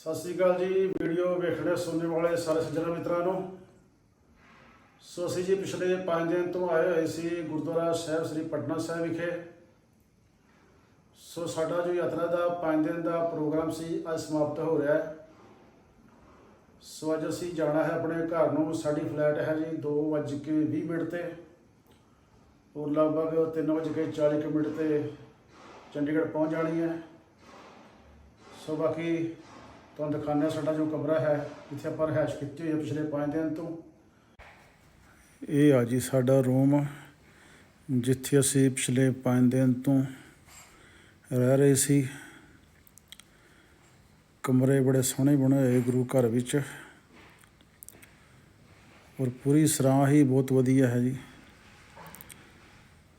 ਸਤਿ ਸ੍ਰੀ ਅਕਾਲ ਜੀ, ਵੀਡੀਓ ਵੇਖਣੇ ਸੁਣਨ ਵਾਲੇ ਸਾਰੇ ਸੱਜਣ ਮਿੱਤਰਾਂ ਨੂੰ। ਸੋ ਅਸੀਂ ਜੀ ਪਿਛਲੇ 5 ਦਿਨ ਤੋਂ ਆਏ ਹੋਏ ਸੀ ਗੁਰਦੁਆਰਾ ਸਾਹਿਬ, ਸ੍ਰੀ ਪਟਨਾ ਸਾਹਿਬ ਵਿਖੇ। ਸੋ ਸਾਡਾ ਜੋ ਯਾਤਰਾ ਦਾ 5 ਦਿਨ ਦਾ ਪ੍ਰੋਗਰਾਮ ਸੀ, ਅੱਜ ਸਮਾਪਤ ਹੋ ਰਿਹਾ ਹੈ। ਸੋ ਅੱਜ ਅਸੀਂ ਜਾਣਾ ਹੈ ਆਪਣੇ ਘਰ ਨੂੰ, ਸਾਡੀ ਫਲਾਈਟ ਹੈ ਜੀ 2:20 ਮਿੰਟ ਤੇ। ਔਰ ਲਗਭਗ 3:40 ਮਿੰਟ ਤੇ ਚੰਡੀਗੜ੍ਹ ਪਹੁੰਚ ਜਾਣੀ ਹੈ। ਸੋ ਬਾਕੀ ਤੁਹਾਨੂੰ ਦਿਖਾਉਂਦੇ ਹਾਂ ਸਾਡਾ ਜੋ ਕਮਰਾ ਹੈ, ਜਿੱਥੇ ਆਪਾਂ ਰਿਹਾਇਸ਼ ਕੀਤੀ ਹੋਈ ਹੈ ਪਿਛਲੇ 5 ਦਿਨ ਤੋਂ। ਇਹ ਆ ਜੀ ਸਾਡਾ ਰੂਮ, ਜਿੱਥੇ ਅਸੀਂ ਪਿਛਲੇ 5 ਦਿਨ ਤੋਂ ਰਹਿ ਰਹੇ ਸੀ। ਕਮਰੇ ਬੜੇ ਸੋਹਣੇ ਬਣੇ ਹੋਏ ਗੁਰੂ ਘਰ ਵਿੱਚ। ਔਰ ਪੂਰੀ ਸਰਾਂ ਹੀ ਬਹੁਤ ਵਧੀਆ ਹੈ ਜੀ।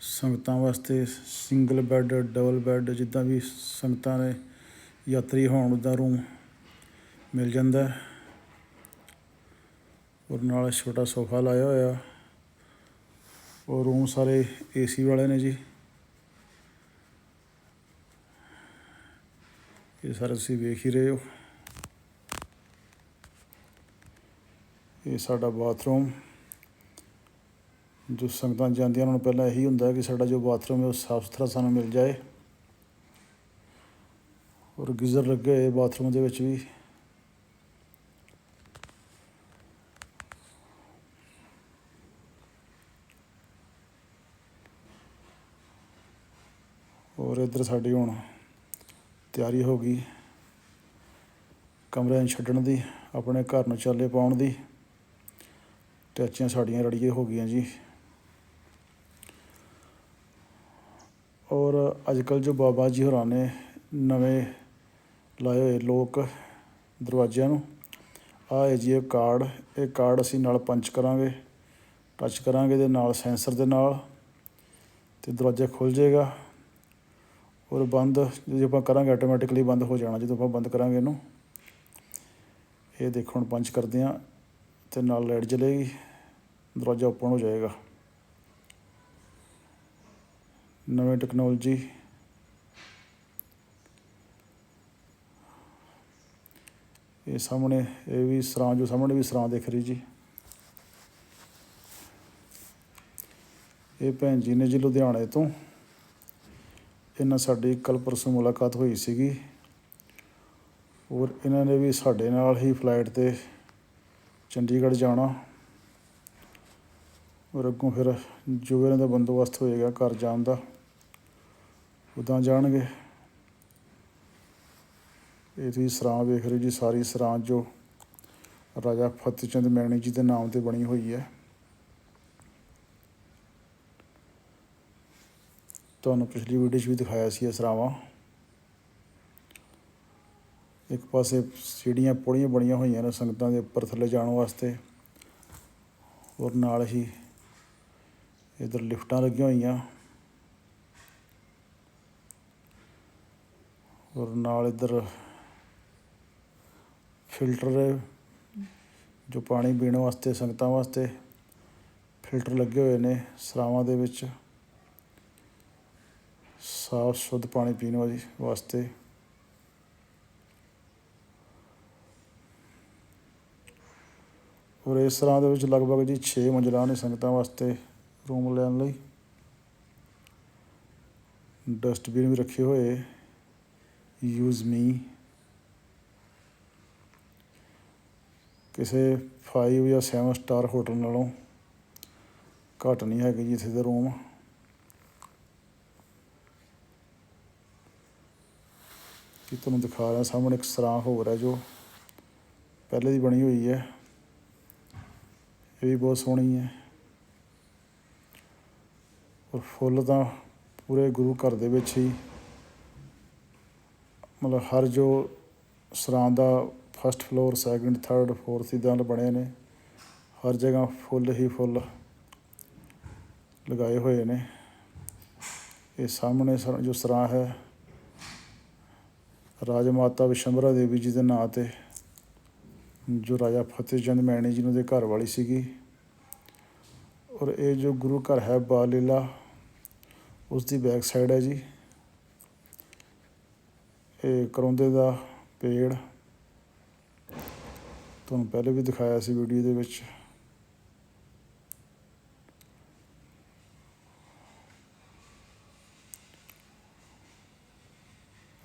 ਸੰਗਤਾਂ ਵਾਸਤੇ ਸਿੰਗਲ ਬੈੱਡ ਡਬਲ ਬੈੱਡ ਜਿੱਦਾਂ ਵੀ ਸੰਗਤਾਂ ਨੇ ਯਾਤਰੀ ਹੋਣ ਦਾ ਰੂਮ ਮਿਲ ਜਾਂਦਾ ਔਰ ਨਾਲ ਛੋਟਾ ਸੋਫਾ ਲਾਇਆ ਹੋਇਆ। ਔਰ ਰੂਮ ਸਾਰੇ ਏਸੀ ਵਾਲੇ ਨੇ ਜੀ। ਇਹ ਸਾਰਾ ਤੁਸੀਂ ਵੇਖ ਹੀ ਰਹੇ ਹੋ। ਇਹ ਸਾਡਾ ਬਾਥਰੂਮ। ਜੋ ਸੰਗਤਾਂ ਜਾਂਦੀਆਂ ਉਹਨਾਂ ਨੂੰ ਪਹਿਲਾਂ ਇਹੀ ਹੁੰਦਾ ਕਿ ਸਾਡਾ ਜੋ ਬਾਥਰੂਮ ਹੈ, ਉਹ ਸਾਫ਼ ਸੁਥਰਾ ਸਾਨੂੰ ਮਿਲ ਜਾਏ। ਔਰ ਗੀਜ਼ਰ ਲੱਗੇ ਹੋਏ ਬਾਥਰੂਮ ਦੇ ਵਿੱਚ ਵੀ। ਔਰ ਇੱਧਰ ਸਾਡੀ ਹੁਣ ਤਿਆਰੀ ਹੋ ਗਈ ਕਮਰਿਆਂ ਨੂੰ ਛੱਡਣ ਦੀ, ਆਪਣੇ ਘਰ ਨੂੰ ਚਾਲੇ ਪਾਉਣ ਦੀ ਟੈਚੀਆਂ ਸਾਡੀਆਂ ਰੜੀਏ ਹੋ ਗਈਆਂ ਜੀ। ਔਰ ਅੱਜ ਕੱਲ ਜੋ ਬਾਬਾ ਜੀ ਹੋਰਾਂ ਨੇ ਨਵੇਂ ਲਾਏ ਹੋਏ ਲੋਕ ਦਰਵਾਜ਼ਿਆਂ ਨੂੰ, ਆਹ ਹੈ ਜੀ ਇਹ ਕਾਰਡ ਇਹ ਕਾਰਡ ਅਸੀਂ ਨਾਲ ਪੰਚ ਕਰਾਂਗੇ, ਟੱਚ ਕਰਾਂਗੇ ਦੇ ਨਾਲ ਸੈਂਸਰ ਦੇ ਨਾਲ ਤੇ ਦਰਵਾਜ਼ਾ ਖੁੱਲ ਜਾਏਗਾ। ਔਰ ਬੰਦ ਜੇ ਆਪਾਂ ਕਰਾਂਗੇ ਆਟੋਮੈਟਿਕਲੀ ਬੰਦ ਹੋ ਜਾਣਾ, ਜਦੋਂ ਆਪਾਂ ਬੰਦ ਕਰਾਂਗੇ ਇਹਨੂੰ। ਇਹ ਦੇਖੋ ਹੁਣ ਪੰਚ ਕਰਦੇ ਆ ਤੇ ਨਾਲ ਲਾਈਟ ਜਲੇਗੀ, ਦਰਵਾਜ਼ਾ ਓਪਨ ਹੋ ਜਾਏਗਾ। ਨਵੀਂ ਟੈਕਨੋਲੋਜੀ ਇਹ ਸਾਹਮਣੇ, ਇਹ ਵੀ ਸਰਾਂ ਜੋ ਸਾਹਮਣੇ ਵੀ ਸਰਾਂ ਦਿਖ ਰਹੀ ਜੀ। ਇਹ ਭੈਣ ਜੀ ਨੇ ਜੀ ਲੁਧਿਆਣੇ ਤੋਂ। ਇਹਨਾਂ ਸਾਡੀ ਕੱਲ ਪਰਸੋਂ ਮੁਲਾਕਾਤ ਹੋਈ ਸੀਗੀ। ਔਰ ਇਹਨਾਂ ਨੇ ਵੀ ਸਾਡੇ ਨਾਲ ਹੀ ਫਲਾਈਟ ਤੇ ਚੰਡੀਗੜ੍ਹ ਜਾਣਾ। ਔਰ ਅੱਗੋਂ ਫਿਰ ਜੋ ਇਹਨਾਂ ਦਾ ਬੰਦੋਬਸਤ ਹੋਏਗਾ ਘਰ ਜਾਣ ਦਾ। ਉੱਦਾਂ ਜਾਣਗੇ। ਇਹ ਤੁਸੀਂ ਸਰਾਂ ਵੇਖ ਰਹੇ ਜੀ, ਸਾਰੀ ਸਰਾਂ ਜੋ ਰਾਜਾ ਫਤਿਹ ਚੰਦ ਮੈਣੀ ਜੀ ਦੇ ਨਾਮ ਤੇ ਬਣੀ ਹੋਈ ਹੈ। ਤੁਹਾਨੂੰ ਪਿਛਲੀ ਵੀਡੀਓ 'ਚ ਵੀ ਦਿਖਾਇਆ ਸੀ ਇਹ ਸਰਾਵਾਂ। ਇੱਕ ਪਾਸੇ ਸੀੜੀਆਂ ਪੌੜੀਆਂ ਬਣੀਆਂ ਹੋਈਆਂ ਨੇ ਸੰਗਤਾਂ ਦੇ ਉੱਪਰ ਥੱਲੇ ਜਾਣ ਵਾਸਤੇ। ਔਰ ਨਾਲ ਹੀ ਇਧਰ ਲਿਫਟਾਂ ਲੱਗੀਆਂ ਹੋਈਆਂ। ਔਰ ਨਾਲ ਇਧਰ ਫਿਲਟਰ ਜੋ ਪਾਣੀ ਪੀਣ ਵਾਸਤੇ, ਸੰਗਤਾਂ ਵਾਸਤੇ ਫਿਲਟਰ ਲੱਗੇ ਹੋਏ ਨੇ ਸਰਾਵਾਂ ਦੇ ਵਿੱਚ। ਸਾਫ਼ ਸ਼ੁੱਧ ਪਾਣੀ ਪੀਣ ਵਾਲੀ ਵਾਸਤੇ। ਔਰ ਇਸ ਤਰ੍ਹਾਂ ਦੇ ਵਿੱਚ ਲਗਭਗ ਜੀ 6 ਮੰਜ਼ਿਲਾਂ ਨੇ ਸੰਗਤਾਂ ਵਾਸਤੇ ਰੂਮ ਲੈਣ ਲਈ। ਡਸਟਬਿਨ ਵੀ ਰੱਖੇ ਹੋਏ। ਯੂਜ਼ ਮੀ ਕਿਸੇ 5 ਜਾਂ 7 ਸਟਾਰ ਹੋਟਲ ਨਾਲੋਂ ਘੱਟ ਨਹੀਂ ਹੈਗੇ ਜੀ ਇੱਥੇ ਦੇ ਰੂਮ। ਕਿ ਤੁਹਾਨੂੰ ਦਿਖਾ ਰਿਹਾ, ਸਾਹਮਣੇ ਇੱਕ ਸਰਾਂ ਹੋਰ ਹੈ ਜੋ ਪਹਿਲੇ ਦੀ ਬਣੀ ਹੋਈ ਹੈ। ਇਹ ਵੀ ਬਹੁਤ ਸੋਹਣੀ ਹੈ। ਔਰ ਫੁੱਲ ਤਾਂ ਪੂਰੇ ਗੁਰੂ ਘਰ ਦੇ ਵਿੱਚ ਹੀ, ਮਤਲਬ ਹਰ ਜੋ ਸਰਾਂ ਦਾ first floor second third fourth ਇਦਾਂ ਦੇ ਬਣੇ ਨੇ, ਹਰ ਜਗ੍ਹਾ ਫੁੱਲ ਹੀ ਫੁੱਲ ਲਗਾਏ ਹੋਏ ਨੇ। ਇਹ ਸਾਹਮਣੇ ਸਰ- ਜੋ ਸਰਾਂ ਹੈ ਰਾਜ ਮਾਤਾ ਵਿਸ਼ੰਬਰਾ ਦੇਵੀ ਜੀ ਦੇ ਨਾਂ ਤੇ ਜੋ ਰਾਜਾ ਫਤਿਹ ਚੰਦ ਮੈਣੀ ਜੀ ਨੂੰ ਦੇ ਘਰ ਵਾਲੀ ਸੀਗੀ। ਔਰ ਇਹ ਜੋ ਗੁਰੂ ਘਰ ਹੈ ਬਾਲ ਲੀਲਾ ਉਸ ਦੀ ਬੈਕ ਸਾਈਡ ਹੈ ਜੀ। ਇਹ ਕਰੌਂਦੇ ਦਾ ਪੇੜ। ਤੁਹਾਨੂੰ ਪਹਿਲੇ ਵੀ ਦਿਖਾਇਆ ਸੀ ਵੀਡੀਓ ਦੇ ਵਿੱਚ।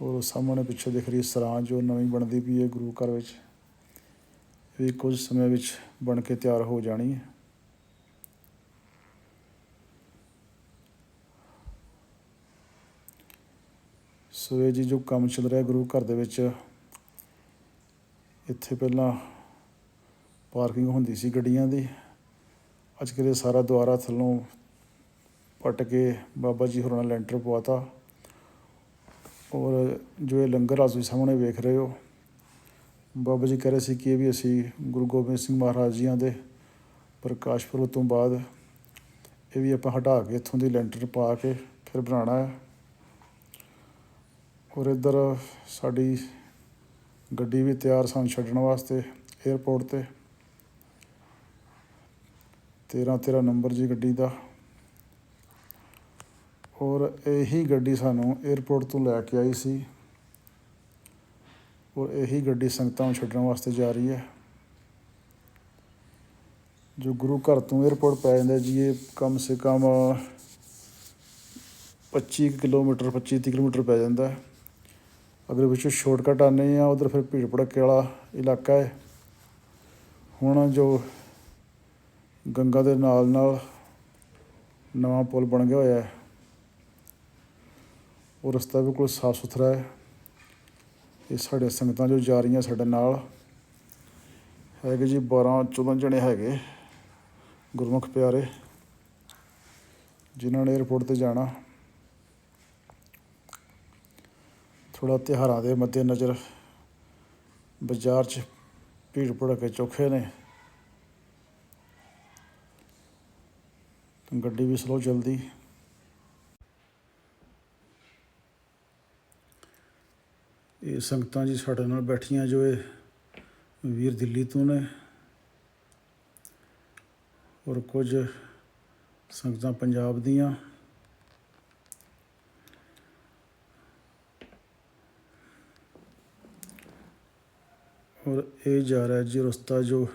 ਔਰ ਸਾਹਮਣੇ ਪਿੱਛੇ ਦਿਖ ਰਹੀ ਸਰਾਂ ਜੋ ਨਵੀਂ ਬਣਦੀ ਪਈ ਹੈ ਗੁਰੂ ਘਰ ਵਿੱਚ। ਇਹ ਵੀ ਕੁਝ ਸਮੇਂ ਵਿੱਚ ਬਣ ਕੇ ਤਿਆਰ ਹੋ ਜਾਣੀ ਹੈ। ਸੋ ਇਹ ਜੀ ਜੋ ਕੰਮ ਚੱਲ ਰਿਹਾ ਗੁਰੂ ਘਰ ਦੇ ਵਿੱਚ, ਇੱਥੇ ਪਹਿਲਾਂ ਪਾਰਕਿੰਗ ਹੁੰਦੀ ਸੀ ਗੱਡੀਆਂ ਦੀ। ਅੱਜ ਕੱਲ੍ਹ ਸਾਰਾ ਦੁਆਰਾ ਥੱਲੋਂ ਪੱਟ ਕੇ ਬਾਬਾ ਜੀ ਹੋਰਾਂ ਨੇ ਲੈਂਟਰ ਪਵਾਤਾ ਔਰ ਜੋ ਇਹ ਲੰਗਰ ਆ ਤੁਸੀਂ ਸਾਹਮਣੇ ਵੇਖ ਰਹੇ ਹੋ, ਬਾਬਾ ਜੀ ਕਹਿ ਰਹੇ ਸੀ ਕਿ ਇਹ ਵੀ ਅਸੀਂ ਗੁਰੂ ਗੋਬਿੰਦ ਸਿੰਘ ਮਹਾਰਾਜ ਜੀਆਂ ਦੇ ਪ੍ਰਕਾਸ਼ ਪੁਰਬ ਤੋਂ ਬਾਅਦ ਇਹ ਵੀ ਆਪਾਂ ਹਟਾ ਕੇ ਇੱਥੋਂ ਦੀ ਲੈਂਟਰ ਪਾ ਕੇ ਫਿਰ ਬਣਾਉਣਾ ਹੈ। ਔਰ ਇੱਧਰ ਸਾਡੀ ਗੱਡੀ ਵੀ ਤਿਆਰ ਸਾਨੂੰ ਛੱਡਣ ਵਾਸਤੇ 에ਅਰਪੋਰਟ ਤੇ। 13 13 ਨੰਬਰ ਜੀ ਗੱਡੀ ਦਾ। ਔਰ ਇਹੀ ਗੱਡੀ ਸਾਨੂੰ 에ਅਰਪੋਰਟ ਤੋਂ ਲੈ ਕੇ ਆਈ ਸੀ। ਔਰ ਇਹੀ ਗੱਡੀ ਸੰਗਤਾਂ ਨੂੰ ਛੱਡਣ ਵਾਸਤੇ ਜਾ ਰਹੀ ਹੈ। ਜੋ ਗੁਰੂ ਘਰ ਤੋਂ 에ਅਰਪੋਰਟ ਪੈ ਜਾਂਦਾ ਜੀ, ਇਹ ਕਮ ਸੇ ਕਮ 25 ਕਿਲੋਮੀਟਰ 25 ਤੀਹ ਕਿਲੋਮੀਟਰ ਪੈ ਜਾਂਦਾ ਅਗਰ ਵਿੱਚੋਂ ਸ਼ਾਰਟਕਟ ਆਨੇ ਆ, ਉਧਰ ਫਿਰ ਭੀੜ ਭੜੱਕੇ ਵਾਲਾ ਇਲਾਕਾ ਹੈ। ਹੁਣ ਜੋ ਗੰਗਾ ਦੇ ਨਾਲ ਨਾਲ ਨਵਾਂ ਪੁਲ ਬਣ ਗਿਆ ਹੋਇਆ ਹੈ। ਉਹ ਰਸਤਾ ਬਿਲਕੁਲ ਸਾਫ਼ ਸੁਥਰਾ ਹੈ। ਇਹ ਸਾਡੇ ਸੰਗਤਾਂ ਜੋ ਜਾ ਰਹੀਆਂ ਸਾਡੇ ਨਾਲ, ਹੈਗੇ ਜੀ 12 14 ਜਣੇ ਹੈਗੇ, ਗੁਰਮੁਖ ਪਿਆਰੇ, ਜਿਨ੍ਹਾਂ ਨੇ 에ਅਰਪੋਰਟ ਤੇ ਜਾਣਾ। ਥੋੜਾ ਤਿਉਹਾਰਾਂ ਦੇ ਮੱਦੇ ਨਜ਼ਰ ਬਾਜ਼ਾਰ 'ਚ ਭੀੜ ਭੜੱਕੇ ਚੋਖੇ ਨੇ। ਗੱਡੀ ਵੀ ਸਲੋ ਚੱਲਦੀ। ਇਹ ਸੰਗਤਾਂ ਜੀ ਸਾਡੇ ਨਾਲ ਬੈਠੀਆਂ ਜੋ ਇਹ ਵੀਰ ਦਿੱਲੀ ਤੋਂ ਨੇ ਔਰ ਕੁਝ ਸੰਗਤਾਂ ਪੰਜਾਬ ਦੀਆਂ। ਔਰ ਇਹ ਜਾ ਰਿਹਾ ਜੀ ਰਸਤਾ ਜੋ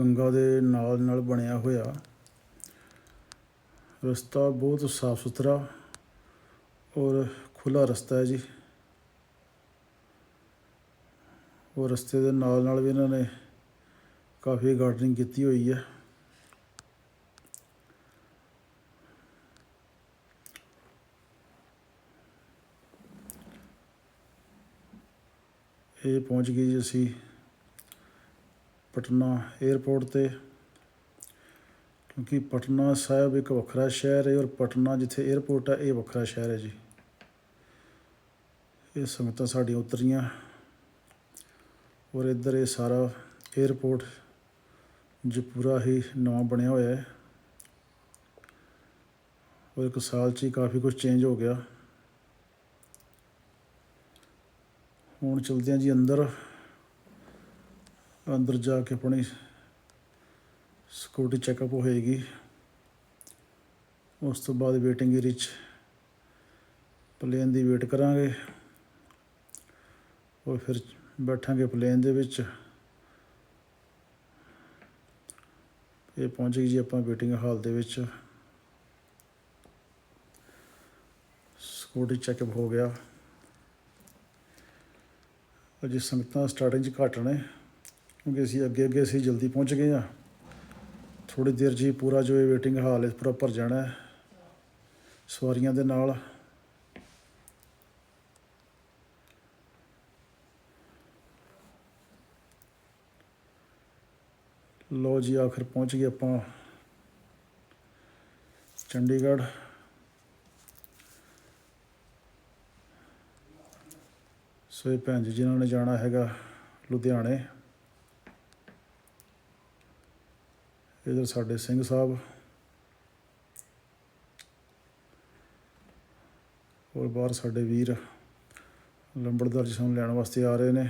ਗੰਗਾ ਦੇ ਨਾਲ ਨਾਲ ਬਣਿਆ ਹੋਇਆ। ਰਸਤਾ ਬਹੁਤ ਸਾਫ਼ ਸੁਥਰਾ ਔਰ ਖੁੱਲਾ ਰਸਤਾ ਹੈ ਜੀ। ਉਹ ਰਸਤੇ ਦੇ ਨਾਲ ਨਾਲ ਵੀ ਇਹਨਾਂ ਨੇ ਕਾਫੀ ਗਾਰਡਨਿੰਗ ਕੀਤੀ ਹੋਈ ਹੈ। ਇਹ ਪਹੁੰਚ ਗਏ ਜੀ ਅਸੀਂ ਪਟਨਾ 에ਅਰਪੋਰਟ ਤੇ, ਕਿਉਂਕਿ ਪਟਨਾ ਸਾਹਿਬ ਇੱਕ ਵੱਖਰਾ ਸ਼ਹਿਰ ਹੈ ਔਰ ਪਟਨਾ ਜਿੱਥੇ 에ਅਰਪੋਰਟ ਹੈ ਇਹ ਵੱਖਰਾ ਸ਼ਹਿਰ ਹੈ ਜੀ। ਇਹ ਸੰਗਤਾਂ ਸਾਡੀਆਂ ਉਤਰੀਆਂ। ਔਰ ਇੱਧਰ ਇਹ ਸਾਰਾ 에ਅਰਪੋਰਟ ਜੋ ਪੂਰਾ ਹੀ ਨਵਾਂ ਬਣਿਆ ਹੋਇਆ ਹੈ। ਔਰ ਇੱਕ ਸਾਲ 'ਚ ਹੀ ਕਾਫੀ ਕੁਝ ਚੇਂਜ ਹੋ ਗਿਆ। ਹੁਣ ਚਲਦੇ ਹਾਂ ਜੀ ਅੰਦਰ। ਅੰਦਰ ਜਾ ਕੇ ਆਪਣੀ ਸਿਕਿਉਰਿਟੀ ਚੈੱਕਅਪ ਹੋਏਗੀ ਉਸ ਤੋਂ ਬਾਅਦ ਵੇਟਿੰਗ ਏਰੀਆ 'ਚ ਪਲੇਨ ਦੀ ਵੇਟ ਕਰਾਂਗੇ। ਔਰ ਫਿਰ ਬੈਠਾਂਗੇ ਪਲੇਨ ਦੇ ਵਿੱਚ। ਇਹ ਪਹੁੰਚ ਗਈ ਜੀ ਆਪਾਂ ਵੇਟਿੰਗ ਹਾਲ ਦੇ ਵਿੱਚ। ਸਿਕਿਉਰਿਟੀ ਚੈੱਕਅਪ ਹੋ ਗਿਆ। ਅਜੇ ਸੰਗਤਾਂ ਸਟਾਰਟਿੰਗ 'ਚ ਘੱਟ ਨੇ, ਕਿਉਂਕਿ ਅਸੀਂ ਅੱਗੇ ਅੱਗੇ ਅਸੀਂ ਜਲਦੀ ਪਹੁੰਚ ਗਏ ਆ ਥੋੜੀ ਦੇਰ 'ਚ ਹੀ ਪੂਰਾ ਜੋ ਇਹ ਵੇਟਿੰਗ ਹਾਲ ਹੈ, ਪੂਰਾ ਭਰ ਜਾਣਾ ਹੈ। ਸਵਾਰੀਆਂ ਦੇ ਨਾਲ ਲੋ ਜੀ, ਆਖਰ ਪਹੁੰਚ ਗਏ ਆਪਾਂ ਚੰਡੀਗੜ੍ਹ। ਸੋ ਇਹ ਭੈਣ ਜੀ, ਜਿਨ੍ਹਾਂ ਨੇ ਜਾਣਾ ਹੈਗਾ ਲੁਧਿਆਣੇ, ਇਧਰ ਸਾਡੇ ਸਿੰਘ ਸਾਹਿਬ ਹੋਰ ਬਾਹਰ ਸਾਡੇ ਵੀਰ ਲੰਬੜਦਾਰ ਜੀ ਸਾਨੂੰ ਲੈਣ ਵਾਸਤੇ ਆ ਰਹੇ ਨੇ।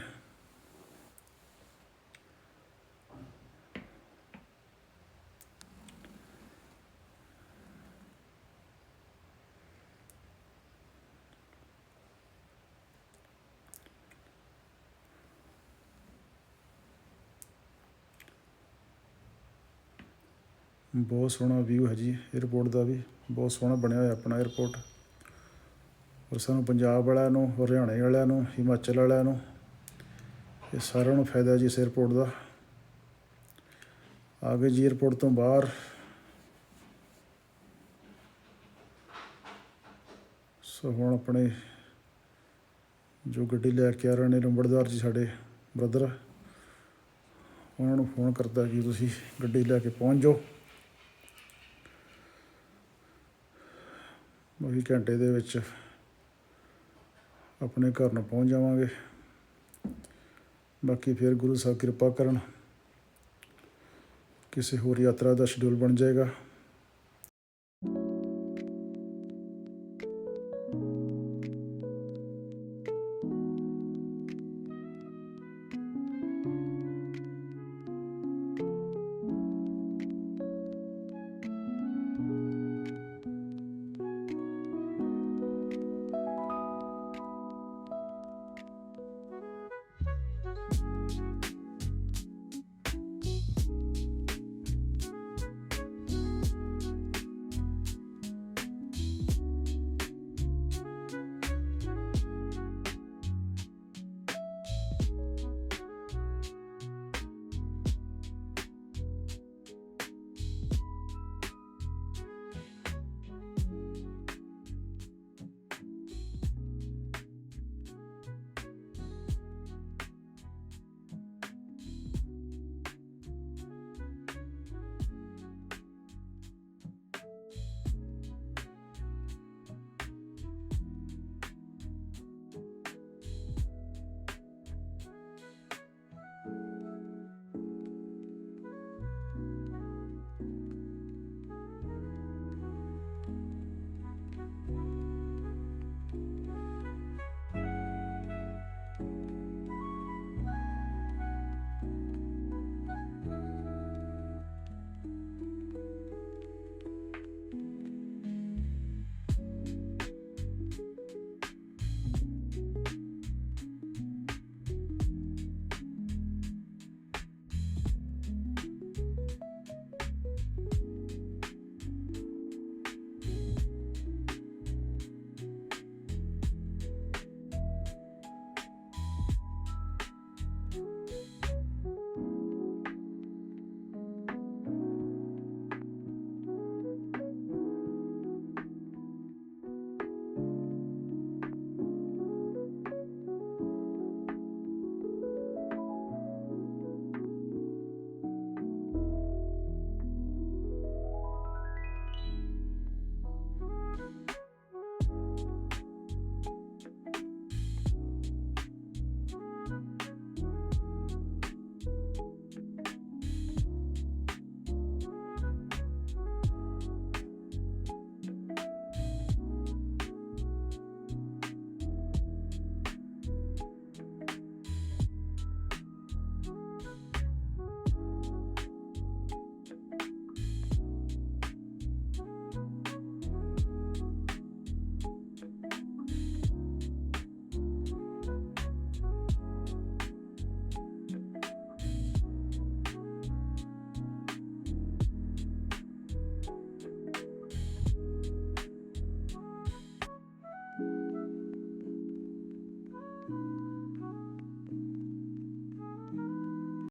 ਬਹੁਤ ਸੋਹਣਾ ਵਿਊ ਹੈ ਜੀ 에어ਪੋਰਟ ਦਾ ਵੀ, ਬਹੁਤ ਸੋਹਣਾ ਬਣਿਆ ਹੋਇਆ ਆਪਣਾ 에어ਪੋਰਟ ਔਰ ਸਾਨੂੰ ਪੰਜਾਬ ਵਾਲਿਆਂ ਨੂੰ, ਹਰਿਆਣੇ ਵਾਲਿਆਂ ਨੂੰ, ਹਿਮਾਚਲ ਵਾਲਿਆਂ ਨੂੰ ਇਹ ਸਾਰਿਆਂ ਨੂੰ ਫਾਇਦਾ ਜੀ ਇਸ 에어ਪੋਰਟ ਦਾ ਆਗੇ ਜੀ 에어ਪੋਰਟ ਤੋਂ ਬਾਹਰ। ਸੋ ਹੁਣ ਆਪਣੇ ਜੋ ਗੱਡੀ ਲੈ ਕੇ ਆ ਰਹੇ ਨੇ ਲੰਬੜਦਾਰ ਜੀ ਸਾਡੇ ਬ੍ਰਦਰ ਉਹਨਾਂ ਨੂੰ ਫੋਨ ਕਰਦਾ ਕਿ ਤੁਸੀਂ ਗੱਡੀ ਲੈ ਕੇ ਪਹੁੰਚ ਜਾਓ। ਬਾਕੀ ਘੰਟੇ ਦੇ ਵਿੱਚ ਆਪਣੇ ਘਰ ਨੂੰ ਪਹੁੰਚ ਜਾਵਾਂਗੇ। ਬਾਕੀ ਫਿਰ ਗੁਰੂ ਸਾਹਿਬ ਕਿਰਪਾ ਕਰਨ, ਕਿਸੇ ਹੋਰ ਯਾਤਰਾ ਦਾ ਸ਼ਡਿਊਲ ਬਣ ਜਾਏਗਾ।